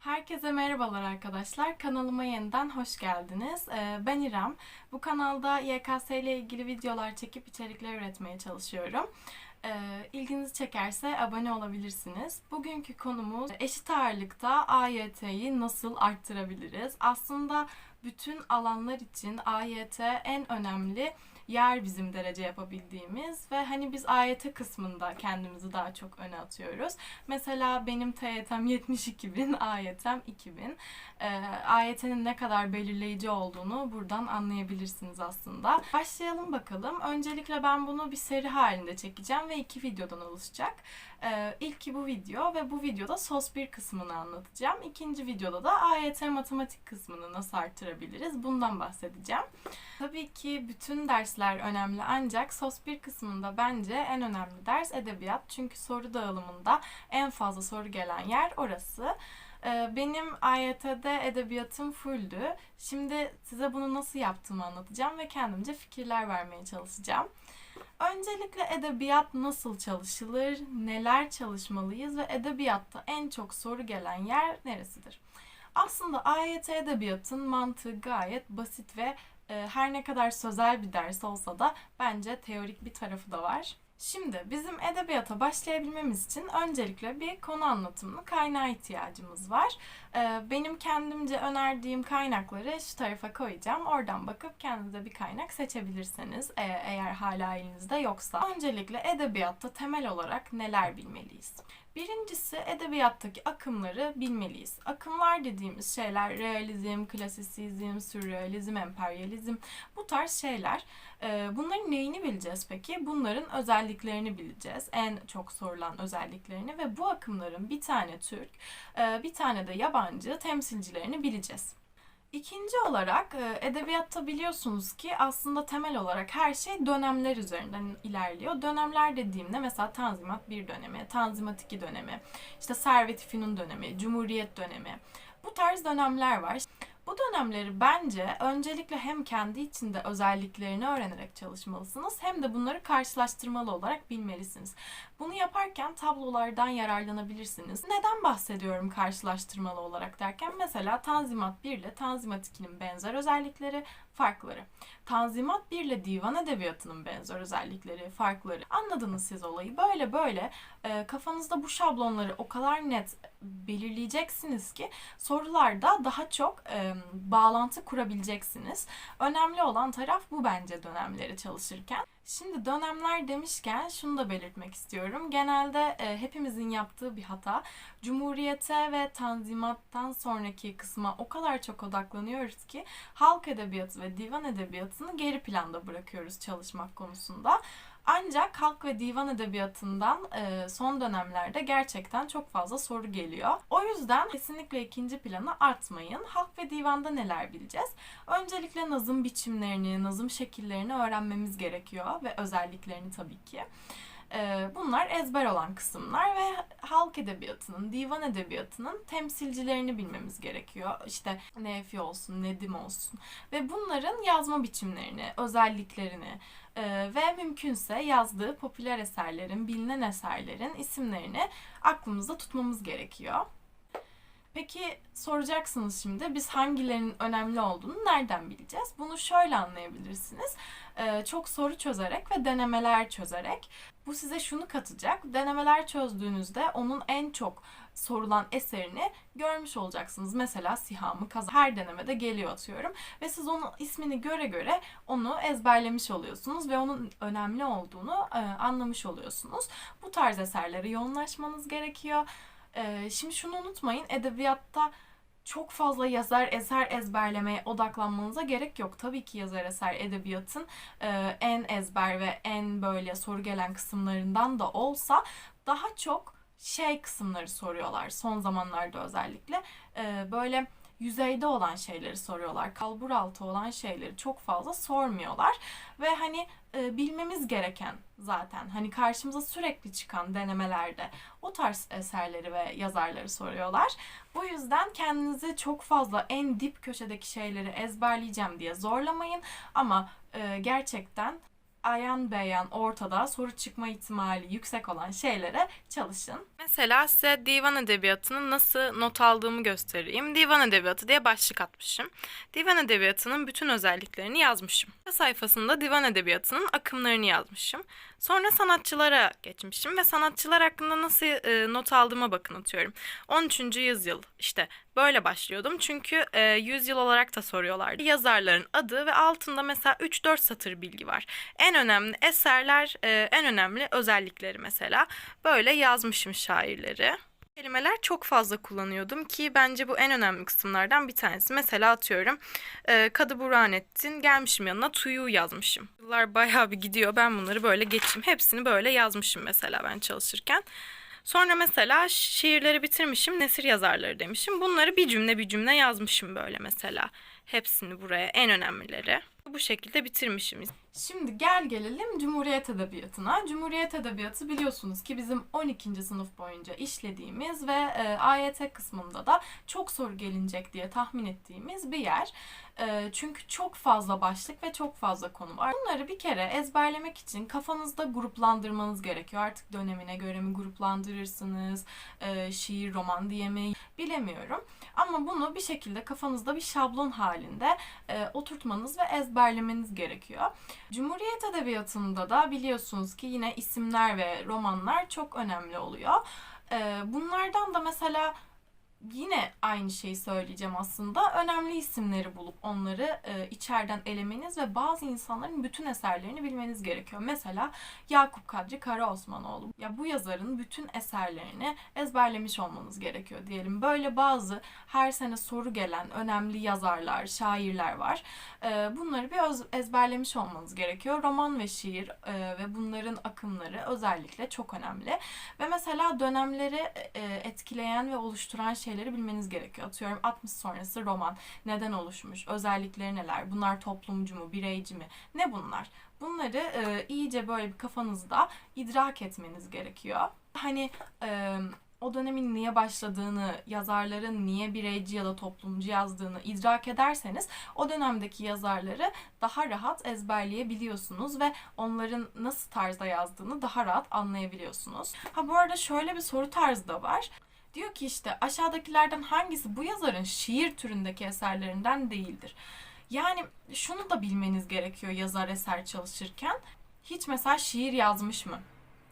Herkese merhabalar arkadaşlar. Kanalıma yeniden hoş geldiniz. Ee, Ben İrem. Bu kanalda YKS ile ilgili videolar çekip içerikler üretmeye çalışıyorum. Ee, İlginizi çekerse abone olabilirsiniz. Bugünkü konumuz eşit ağırlıkta AYT'yi nasıl arttırabiliriz? Aslında bütün alanlar için AYT en önemli yer bizim derece yapabildiğimiz ve hani biz AYT kısmında kendimizi daha çok öne atıyoruz. Mesela benim TYT'm 72 bin, AYT'm 2000. Ee, AYT'nin ne kadar belirleyici olduğunu buradan anlayabilirsiniz aslında. Başlayalım bakalım. Öncelikle ben bunu bir seri halinde çekeceğim ve iki videodan oluşacak. Ee, ilki bu video ve bu videoda SOS 1 kısmını anlatacağım. İkinci videoda da AYT matematik kısmını nasıl arttırabiliriz bundan bahsedeceğim. Tabii ki bütün dersler önemli ancak SOS 1 kısmında bence en önemli ders edebiyat. Çünkü soru dağılımında en fazla soru gelen yer orası. Ee, Benim AYT'de edebiyatım fulldü. Şimdi size bunu nasıl yaptığımı anlatacağım ve kendimce fikirler vermeye çalışacağım. Öncelikle edebiyat nasıl çalışılır, neler çalışmalıyız ve edebiyatta en çok soru gelen yer neresidir? Aslında AYT edebiyatın mantığı gayet basit ve e, her ne kadar sözel bir ders olsa da bence teorik bir tarafı da var. Şimdi bizim edebiyata başlayabilmemiz için öncelikle bir konu anlatımlı kaynağa ihtiyacımız var. Ee, Benim kendimce önerdiğim kaynakları şu tarafa koyacağım. Oradan bakıp kendinize bir kaynak seçebilirsiniz e, eğer hala elinizde yoksa. Öncelikle edebiyatta temel olarak neler bilmeliyiz? Birincisi edebiyattaki akımları bilmeliyiz. Akımlar dediğimiz şeyler realizm, klasisizm, sürrealizm, emperyalizm bu tarz şeyler. Ee, Bunların neyini bileceğiz peki? Bunların özelliklerini bileceğiz. En çok sorulan özelliklerini ve bu akımların bir tane Türk, e, bir tane de yabancı temsilcilerini bileceğiz. İkinci olarak e, edebiyatta biliyorsunuz ki aslında temel olarak her şey dönemler üzerinden ilerliyor. Dönemler dediğimde mesela Tanzimat 1 dönemi, Tanzimat 2 dönemi, işte Servet-i Fünun dönemi, Cumhuriyet dönemi. Bu tarz dönemler var. Bu dönemleri bence öncelikle hem kendi içinde özelliklerini öğrenerek çalışmalısınız hem de bunları karşılaştırmalı olarak bilmelisiniz. Bunu yaparken tablolardan yararlanabilirsiniz. Neden bahsediyorum karşılaştırmalı olarak derken mesela Tanzimat 1 ile Tanzimat 2'nin benzer özellikleri, farkları. Tanzimat 1 ile divan edebiyatının benzer özellikleri, farkları. Anladınız siz olayı. Böyle böyle e, kafanızda bu şablonları o kadar net belirleyeceksiniz ki sorularda daha çok e, bağlantı kurabileceksiniz. Önemli olan taraf bu bence dönemleri çalışırken. Şimdi dönemler demişken şunu da belirtmek istiyorum. Genelde e, hepimizin yaptığı bir hata. Cumhuriyete ve Tanzimat'tan sonraki kısma o kadar çok odaklanıyoruz ki halk edebiyatı ve divan edebiyatını geri planda bırakıyoruz çalışmak konusunda. Ancak halk ve divan edebiyatından e, son dönemlerde gerçekten çok fazla soru geliyor. O yüzden kesinlikle ikinci plana atmayın. Halk ve divanda neler bileceğiz? Öncelikle nazım biçimlerini, nazım şekillerini öğrenmemiz gerekiyor ve özelliklerini tabii ki. E, Bunlar ezber olan kısımlar ve halk edebiyatının, divan edebiyatının temsilcilerini bilmemiz gerekiyor. İşte Nefi olsun, Nedim olsun ve bunların yazma biçimlerini, özelliklerini, ee, ve mümkünse yazdığı popüler eserlerin, bilinen eserlerin isimlerini aklımızda tutmamız gerekiyor. Peki soracaksınız şimdi biz hangilerinin önemli olduğunu nereden bileceğiz? Bunu şöyle anlayabilirsiniz. Ee, çok soru çözerek ve denemeler çözerek. Bu size şunu katacak. Denemeler çözdüğünüzde onun en çok sorulan eserini görmüş olacaksınız. Mesela Sihamı Kazan. Her denemede geliyor atıyorum. Ve siz onun ismini göre göre onu ezberlemiş oluyorsunuz ve onun önemli olduğunu e, anlamış oluyorsunuz. Bu tarz eserlere yoğunlaşmanız gerekiyor. E, şimdi şunu unutmayın. Edebiyatta çok fazla yazar eser ezberlemeye odaklanmanıza gerek yok. Tabii ki yazar eser edebiyatın e, en ezber ve en böyle soru gelen kısımlarından da olsa daha çok şey kısımları soruyorlar son zamanlarda özellikle. E, böyle yüzeyde olan şeyleri soruyorlar. Kalbur altı olan şeyleri çok fazla sormuyorlar. Ve hani e, bilmemiz gereken zaten hani karşımıza sürekli çıkan denemelerde o tarz eserleri ve yazarları soruyorlar. Bu yüzden kendinizi çok fazla en dip köşedeki şeyleri ezberleyeceğim diye zorlamayın. Ama e, gerçekten ayan beyan ortada soru çıkma ihtimali yüksek olan şeylere çalışın. Mesela size divan edebiyatının nasıl not aldığımı göstereyim. Divan edebiyatı diye başlık atmışım. Divan edebiyatının bütün özelliklerini yazmışım. Sayfasında divan edebiyatının akımlarını yazmışım. Sonra sanatçılara geçmişim ve sanatçılar hakkında nasıl e, not aldığıma bakın atıyorum. 13. yüzyıl işte böyle başlıyordum çünkü e, yüzyıl olarak da soruyorlardı. Yazarların adı ve altında mesela 3-4 satır bilgi var. En önemli eserler, e, en önemli özellikleri mesela. Böyle yazmışım şairleri. Kelimeler çok fazla kullanıyordum ki bence bu en önemli kısımlardan bir tanesi. Mesela atıyorum e, Kadı Burhanettin gelmişim yanına Tuyu yazmışım. Yıllar bayağı bir gidiyor ben bunları böyle geçeyim. Hepsini böyle yazmışım mesela ben çalışırken. Sonra mesela şiirleri bitirmişim, nesir yazarları demişim. Bunları bir cümle bir cümle yazmışım böyle mesela. Hepsini buraya en önemlileri. Bu şekilde bitirmişim. Şimdi gel gelelim Cumhuriyet Edebiyatı'na. Cumhuriyet Edebiyatı biliyorsunuz ki bizim 12. sınıf boyunca işlediğimiz ve e, AYT kısmında da çok soru gelinecek diye tahmin ettiğimiz bir yer. E, çünkü çok fazla başlık ve çok fazla konu var. Bunları bir kere ezberlemek için kafanızda gruplandırmanız gerekiyor. Artık dönemine göre mi gruplandırırsınız, e, şiir, roman diye mi bilemiyorum. Ama bunu bir şekilde kafanızda bir şablon halinde e, oturtmanız ve ezberlemeniz gerekiyor. Cumhuriyet Edebiyatı'nda da biliyorsunuz ki yine isimler ve romanlar çok önemli oluyor. Ee, bunlardan da mesela yine aynı şeyi söyleyeceğim aslında. Önemli isimleri bulup onları e, içeriden elemeniz ve bazı insanların bütün eserlerini bilmeniz gerekiyor. Mesela Yakup Kadri Karaosmanoğlu. Ya bu yazarın bütün eserlerini ezberlemiş olmanız gerekiyor diyelim. Böyle bazı her sene soru gelen önemli yazarlar, şairler var. E, bunları bir öz, ezberlemiş olmanız gerekiyor. Roman ve şiir e, ve bunların akımları özellikle çok önemli. Ve mesela dönemleri e, etkileyen ve oluşturan şeyleri bilmeniz gerekiyor. Atıyorum 60 sonrası roman neden oluşmuş, özellikleri neler, bunlar toplumcu mu, bireyci mi, ne bunlar? Bunları e, iyice böyle bir kafanızda idrak etmeniz gerekiyor. Hani e, o dönemin niye başladığını, yazarların niye bireyci ya da toplumcu yazdığını idrak ederseniz o dönemdeki yazarları daha rahat ezberleyebiliyorsunuz ve onların nasıl tarzda yazdığını daha rahat anlayabiliyorsunuz. Ha bu arada şöyle bir soru tarzı da var. Diyor ki işte aşağıdakilerden hangisi bu yazarın şiir türündeki eserlerinden değildir? Yani şunu da bilmeniz gerekiyor yazar eser çalışırken. Hiç mesela şiir yazmış mı?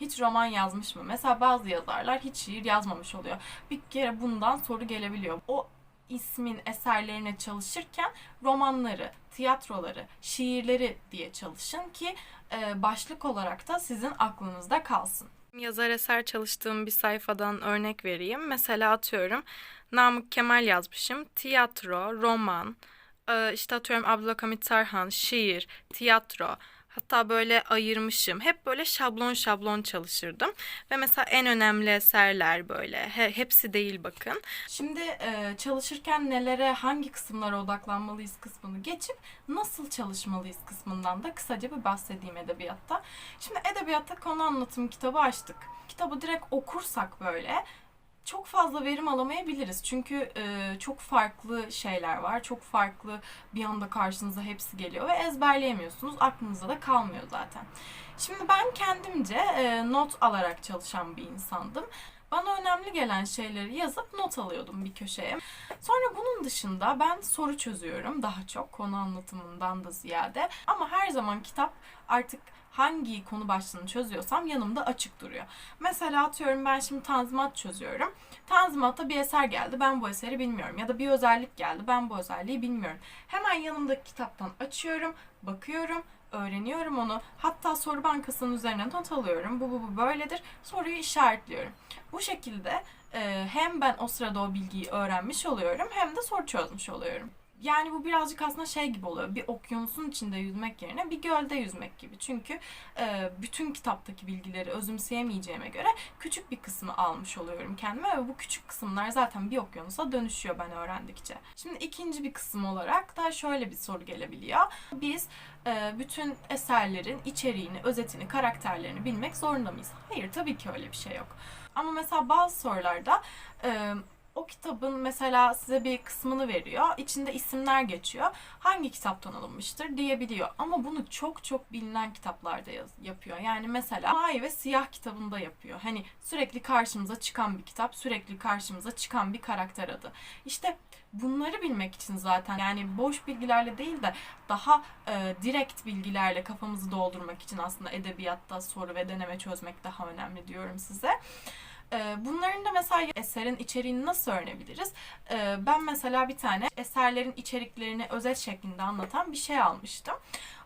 Hiç roman yazmış mı? Mesela bazı yazarlar hiç şiir yazmamış oluyor. Bir kere bundan soru gelebiliyor. O ismin eserlerine çalışırken romanları, tiyatroları, şiirleri diye çalışın ki başlık olarak da sizin aklınızda kalsın. Yazar eser çalıştığım bir sayfadan örnek vereyim. Mesela atıyorum Namık Kemal yazmışım. Tiyatro, roman, işte atıyorum Abdülhamit Tarhan, şiir, tiyatro. Hatta böyle ayırmışım. Hep böyle şablon şablon çalışırdım. Ve mesela en önemli eserler böyle. He, hepsi değil bakın. Şimdi e, çalışırken nelere, hangi kısımlara odaklanmalıyız kısmını geçip nasıl çalışmalıyız kısmından da kısaca bir bahsedeyim edebiyatta. Şimdi edebiyatta konu anlatım kitabı açtık. Kitabı direkt okursak böyle çok fazla verim alamayabiliriz. Çünkü e, çok farklı şeyler var. Çok farklı bir anda karşınıza hepsi geliyor ve ezberleyemiyorsunuz. Aklınızda da kalmıyor zaten. Şimdi ben kendimce e, not alarak çalışan bir insandım. Bana önemli gelen şeyleri yazıp not alıyordum bir köşeye. Sonra bunun dışında ben soru çözüyorum daha çok konu anlatımından da ziyade. Ama her zaman kitap artık hangi konu başlığını çözüyorsam yanımda açık duruyor. Mesela atıyorum ben şimdi tanzimat çözüyorum. Tanzimatta bir eser geldi ben bu eseri bilmiyorum. Ya da bir özellik geldi ben bu özelliği bilmiyorum. Hemen yanımdaki kitaptan açıyorum, bakıyorum, öğreniyorum onu. Hatta soru bankasının üzerine not alıyorum. Bu bu bu böyledir. Soruyu işaretliyorum. Bu şekilde e, hem ben o sırada o bilgiyi öğrenmiş oluyorum hem de soru çözmüş oluyorum. Yani bu birazcık aslında şey gibi oluyor. Bir okyanusun içinde yüzmek yerine bir gölde yüzmek gibi. Çünkü e, bütün kitaptaki bilgileri özümseyemeyeceğime göre küçük bir kısmı almış oluyorum kendime ve bu küçük kısımlar zaten bir okyanusa dönüşüyor ben öğrendikçe. Şimdi ikinci bir kısım olarak da şöyle bir soru gelebiliyor. Biz e, bütün eserlerin içeriğini, özetini, karakterlerini bilmek zorunda mıyız? Hayır tabii ki öyle bir şey yok. Ama mesela bazı sorularda o kitabın mesela size bir kısmını veriyor. İçinde isimler geçiyor. Hangi kitaptan alınmıştır diyebiliyor. Ama bunu çok çok bilinen kitaplarda yaz- yapıyor. Yani mesela Mavi ve Siyah kitabında yapıyor. Hani sürekli karşımıza çıkan bir kitap, sürekli karşımıza çıkan bir karakter adı. İşte bunları bilmek için zaten yani boş bilgilerle değil de daha e, direkt bilgilerle kafamızı doldurmak için aslında edebiyatta soru ve deneme çözmek daha önemli diyorum size. E, bunların da mesela eserin içeriğini nasıl öğrenebiliriz? E, ben mesela bir tane eserlerin içeriklerini özet şeklinde anlatan bir şey almıştım.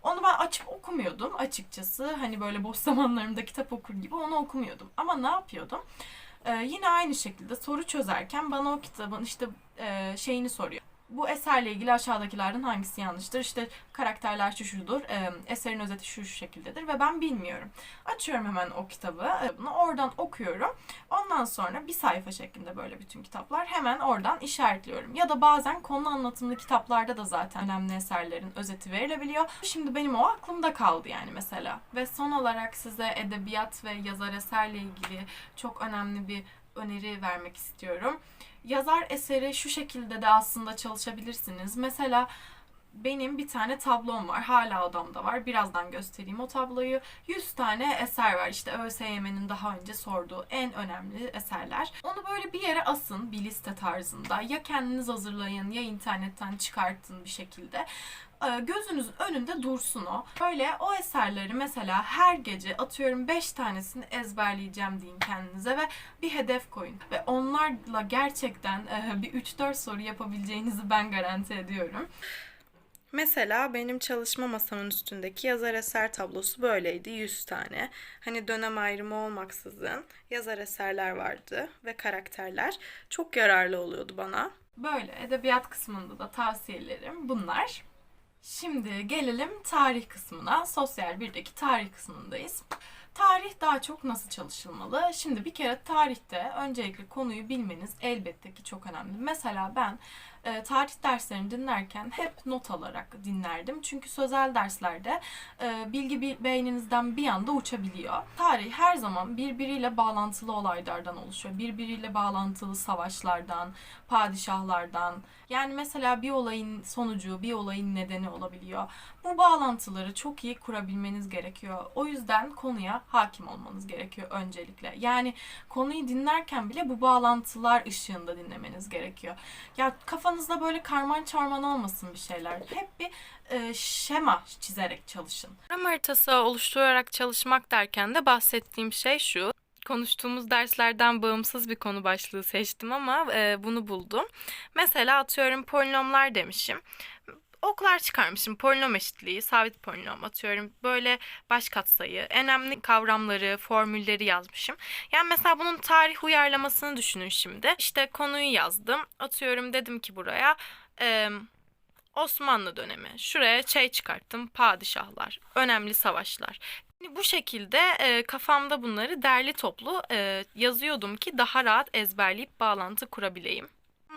Onu ben açıp okumuyordum açıkçası. Hani böyle boş zamanlarımda kitap okur gibi onu okumuyordum. Ama ne yapıyordum? Ee, yine aynı şekilde soru çözerken bana o kitabın işte e, şeyini soruyor. Bu eserle ilgili aşağıdakilerden hangisi yanlıştır? İşte karakterler şu şudur, e, eserin özeti şu şu şekildedir ve ben bilmiyorum. Açıyorum hemen o kitabı, e, bunu oradan okuyorum. Ondan sonra bir sayfa şeklinde böyle bütün kitaplar hemen oradan işaretliyorum. Ya da bazen konu anlatımlı kitaplarda da zaten önemli eserlerin özeti verilebiliyor. Şimdi benim o aklımda kaldı yani mesela. Ve son olarak size edebiyat ve yazar eserle ilgili çok önemli bir öneri vermek istiyorum. Yazar eseri şu şekilde de aslında çalışabilirsiniz. Mesela benim bir tane tablom var. Hala odamda var. Birazdan göstereyim o tabloyu. 100 tane eser var. İşte ÖSYM'nin daha önce sorduğu en önemli eserler. Onu böyle bir yere asın bir liste tarzında. Ya kendiniz hazırlayın ya internetten çıkartın bir şekilde. Ee, Gözünüzün önünde dursun o. Böyle o eserleri mesela her gece atıyorum 5 tanesini ezberleyeceğim deyin kendinize ve bir hedef koyun. Ve onlarla gerçekten e, bir 3-4 soru yapabileceğinizi ben garanti ediyorum. Mesela benim çalışma masamın üstündeki yazar eser tablosu böyleydi 100 tane. Hani dönem ayrımı olmaksızın yazar eserler vardı ve karakterler çok yararlı oluyordu bana. Böyle edebiyat kısmında da tavsiyelerim bunlar. Şimdi gelelim tarih kısmına. Sosyal 1'deki tarih kısmındayız. Tarih daha çok nasıl çalışılmalı? Şimdi bir kere tarihte öncelikle konuyu bilmeniz elbette ki çok önemli. Mesela ben e, tarih derslerini dinlerken hep not alarak dinlerdim. Çünkü sözel derslerde e, bilgi beyninizden bir anda uçabiliyor. Tarih her zaman birbiriyle bağlantılı olaylardan oluşuyor. Birbiriyle bağlantılı savaşlardan, padişahlardan. Yani mesela bir olayın sonucu, bir olayın nedeni olabiliyor. Bu bağlantıları çok iyi kurabilmeniz gerekiyor. O yüzden konuya hakim olmanız gerekiyor öncelikle. Yani konuyu dinlerken bile bu bağlantılar ışığında dinlemeniz gerekiyor. Ya kafanızda böyle karman çorman olmasın bir şeyler. Hep bir e, şema çizerek çalışın. Program haritası oluşturarak çalışmak derken de bahsettiğim şey şu. Konuştuğumuz derslerden bağımsız bir konu başlığı seçtim ama e, bunu buldum. Mesela atıyorum polinomlar demişim. Oklar çıkarmışım. Polinom eşitliği, sabit polinom atıyorum. Böyle baş katsayı, önemli kavramları, formülleri yazmışım. Yani mesela bunun tarih uyarlamasını düşünün şimdi. İşte konuyu yazdım. Atıyorum dedim ki buraya e, Osmanlı dönemi. Şuraya şey çıkarttım. Padişahlar, önemli savaşlar. Bu şekilde e, kafamda bunları derli toplu e, yazıyordum ki daha rahat ezberleyip bağlantı kurabileyim.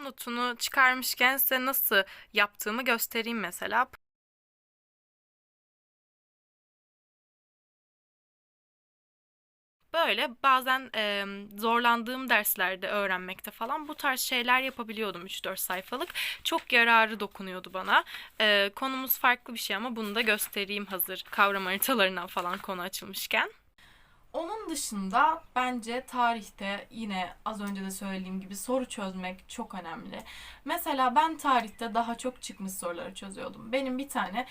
Notunu çıkarmışken size nasıl yaptığımı göstereyim mesela. Böyle bazen e, zorlandığım derslerde öğrenmekte falan bu tarz şeyler yapabiliyordum 3-4 sayfalık. Çok yararı dokunuyordu bana. E, konumuz farklı bir şey ama bunu da göstereyim hazır kavram haritalarından falan konu açılmışken. Onun dışında bence tarihte yine az önce de söylediğim gibi soru çözmek çok önemli. Mesela ben tarihte daha çok çıkmış soruları çözüyordum. Benim bir tane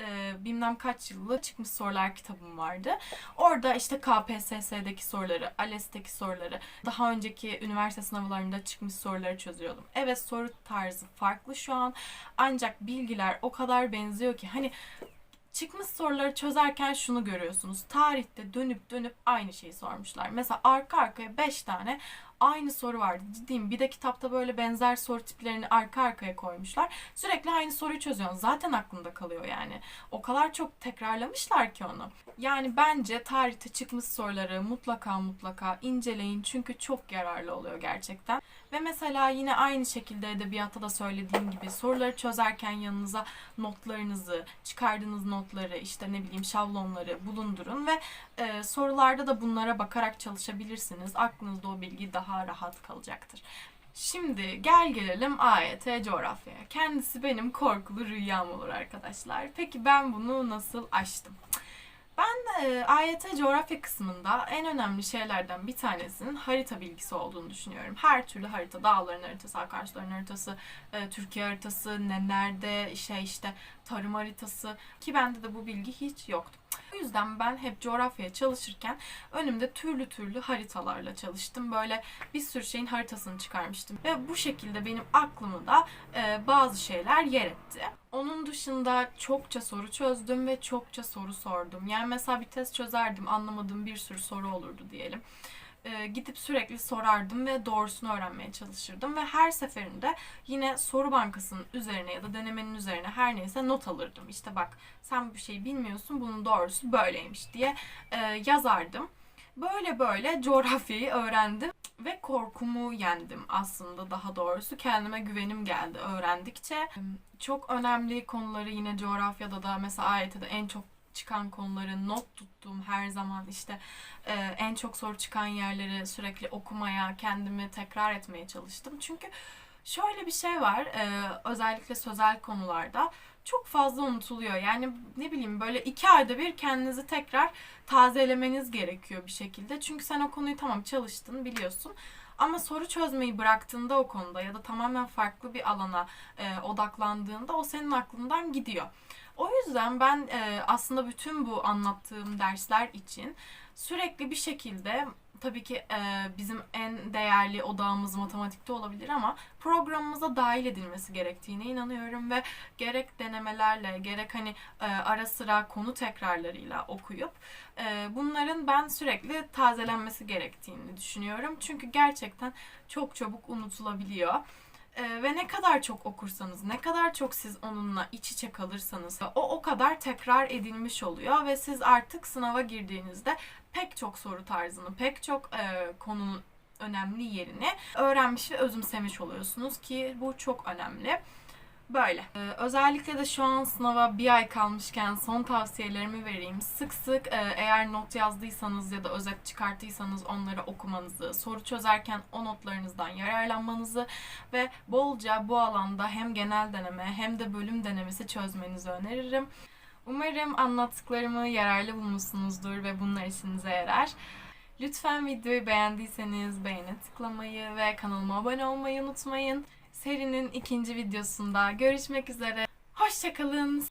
e, bilmem kaç yıllık çıkmış sorular kitabım vardı. Orada işte KPSS'deki soruları, ALES'teki soruları, daha önceki üniversite sınavlarında çıkmış soruları çözüyordum. Evet soru tarzı farklı şu an ancak bilgiler o kadar benziyor ki hani çıkmış soruları çözerken şunu görüyorsunuz. Tarihte dönüp dönüp aynı şeyi sormuşlar. Mesela arka arkaya 5 tane aynı soru vardı. Ciddiyim. Bir de kitapta böyle benzer soru tiplerini arka arkaya koymuşlar. Sürekli aynı soruyu çözüyorsun. Zaten aklında kalıyor yani. O kadar çok tekrarlamışlar ki onu. Yani bence tarihte çıkmış soruları mutlaka mutlaka inceleyin. Çünkü çok yararlı oluyor gerçekten. Ve mesela yine aynı şekilde edebiyatta da söylediğim gibi soruları çözerken yanınıza notlarınızı, çıkardığınız notları, işte ne bileyim şablonları bulundurun ve e, sorularda da bunlara bakarak çalışabilirsiniz. Aklınızda o bilgi daha rahat kalacaktır. Şimdi gel gelelim AYT coğrafyaya. Kendisi benim korkulu rüyam olur arkadaşlar. Peki ben bunu nasıl aştım? Ben e, AYT coğrafya kısmında en önemli şeylerden bir tanesinin harita bilgisi olduğunu düşünüyorum. Her türlü harita, dağların haritası, akarsuların haritası, e, Türkiye haritası, ne nerede, şey işte tarım haritası ki bende de bu bilgi hiç yoktu. O yüzden ben hep coğrafyaya çalışırken önümde türlü türlü haritalarla çalıştım. Böyle bir sürü şeyin haritasını çıkarmıştım. Ve bu şekilde benim aklımı da e, bazı şeyler yer etti. Onun dışında çokça soru çözdüm ve çokça soru sordum. Yani mesela bir test çözerdim, anlamadığım bir sürü soru olurdu diyelim. E, gidip sürekli sorardım ve doğrusunu öğrenmeye çalışırdım. Ve her seferinde yine soru bankasının üzerine ya da denemenin üzerine her neyse not alırdım. İşte bak sen bir şey bilmiyorsun, bunun doğrusu böyleymiş diye e, yazardım. Böyle böyle coğrafyayı öğrendim ve korkumu yendim aslında daha doğrusu. Kendime güvenim geldi öğrendikçe. Çok önemli konuları yine coğrafyada da mesela AYT'de en çok çıkan konuları not tuttuğum her zaman işte e, en çok soru çıkan yerleri sürekli okumaya, kendimi tekrar etmeye çalıştım. Çünkü şöyle bir şey var e, özellikle sözel konularda çok fazla unutuluyor. Yani ne bileyim böyle iki ayda bir kendinizi tekrar tazelemeniz gerekiyor bir şekilde. Çünkü sen o konuyu tamam çalıştın biliyorsun. Ama soru çözmeyi bıraktığında o konuda ya da tamamen farklı bir alana e, odaklandığında o senin aklından gidiyor. O yüzden ben e, aslında bütün bu anlattığım dersler için sürekli bir şekilde tabii ki e, bizim en değerli odağımız matematikte olabilir ama programımıza dahil edilmesi gerektiğine inanıyorum ve gerek denemelerle gerek hani e, ara sıra konu tekrarlarıyla okuyup e, bunların ben sürekli tazelenmesi gerektiğini düşünüyorum. Çünkü gerçekten çok çabuk unutulabiliyor. Ee, ve ne kadar çok okursanız, ne kadar çok siz onunla iç içe kalırsanız o o kadar tekrar edilmiş oluyor ve siz artık sınava girdiğinizde pek çok soru tarzını, pek çok e, konunun önemli yerini öğrenmiş ve özümsemiş oluyorsunuz ki bu çok önemli. Böyle. Ee, özellikle de şu an sınava bir ay kalmışken son tavsiyelerimi vereyim. Sık sık e, eğer not yazdıysanız ya da özet çıkarttıysanız onları okumanızı, soru çözerken o notlarınızdan yararlanmanızı ve bolca bu alanda hem genel deneme hem de bölüm denemesi çözmenizi öneririm. Umarım anlattıklarımı yararlı bulmuşsunuzdur ve bunlar işinize yarar. Lütfen videoyu beğendiyseniz beğene tıklamayı ve kanalıma abone olmayı unutmayın. Serinin ikinci videosunda görüşmek üzere. Hoşçakalın.